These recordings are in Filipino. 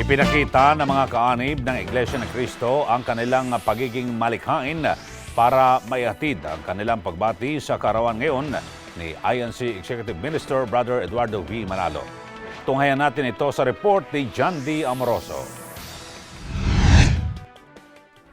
Ipinakita ng mga kaanib ng Iglesia ni Cristo ang kanilang pagiging malikhain para maihatid ang kanilang pagbati sa karawan ngayon ni INC Executive Minister Brother Eduardo V. Manalo. Tunghayan natin ito sa report ni John D. Amoroso.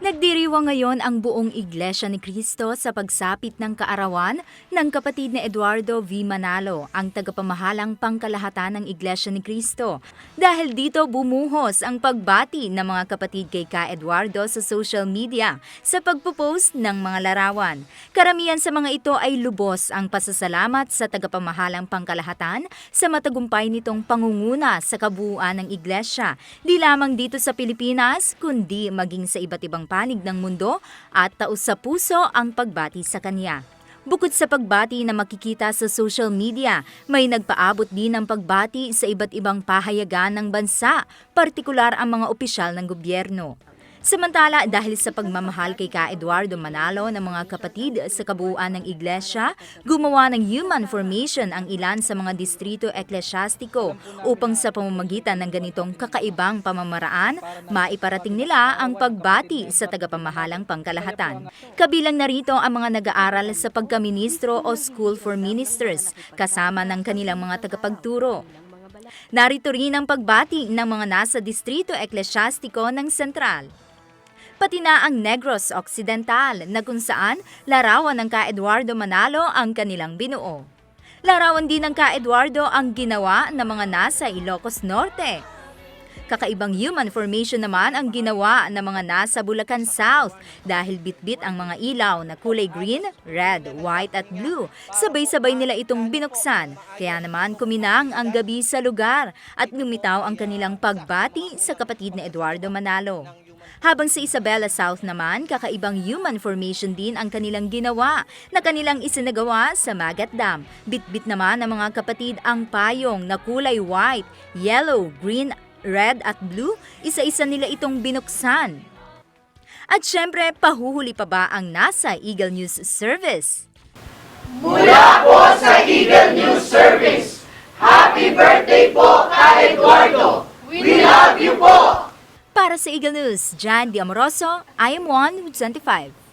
Nagdiriwang ngayon ang buong Iglesia ni Cristo sa pagsapit ng kaarawan ng kapatid ni Eduardo V. Manalo, ang tagapamahalang pangkalahatan ng Iglesia ni Cristo. Dahil dito bumuhos ang pagbati ng mga kapatid kay Ka Eduardo sa social media sa pagpo-post ng mga larawan. Karamihan sa mga ito ay lubos ang pasasalamat sa tagapamahalang pangkalahatan sa matagumpay nitong pangunguna sa kabuuan ng Iglesia, di lamang dito sa Pilipinas, kundi maging sa iba't ibang panig ng mundo at taos sa puso ang pagbati sa kanya. Bukod sa pagbati na makikita sa social media, may nagpaabot din ng pagbati sa iba't ibang pahayagan ng bansa, partikular ang mga opisyal ng gobyerno. Samantala, dahil sa pagmamahal kay Ka Eduardo Manalo ng mga kapatid sa kabuuan ng iglesia, gumawa ng human formation ang ilan sa mga distrito eklesyastiko upang sa pamamagitan ng ganitong kakaibang pamamaraan, maiparating nila ang pagbati sa tagapamahalang pangkalahatan. Kabilang narito ang mga nag-aaral sa pagkaministro o School for Ministers, kasama ng kanilang mga tagapagturo. Narito rin ang pagbati ng mga nasa distrito eklesyastiko ng sentral pati na ang Negros Occidental na kung saan larawan ng ka Eduardo Manalo ang kanilang binuo. Larawan din ng ka Eduardo ang ginawa ng mga nasa Ilocos Norte. Kakaibang human formation naman ang ginawa ng mga nasa Bulacan South dahil bitbit ang mga ilaw na kulay green, red, white at blue. Sabay-sabay nila itong binuksan. Kaya naman kuminang ang gabi sa lugar at lumitaw ang kanilang pagbati sa kapatid ni Eduardo Manalo. Habang sa Isabela South naman, kakaibang human formation din ang kanilang ginawa na kanilang isinagawa sa Magat Dam. Bitbit naman ng mga kapatid ang payong na kulay white, yellow, green, red at blue, isa-isa nila itong binuksan. At syempre, pahuhuli pa ba ang NASA Eagle News Service? Mula po sa Eagle News Service, Happy birthday po kay Eduardo! We love you po! Para sa Eagle News, Jan Di Amoroso, I am 125.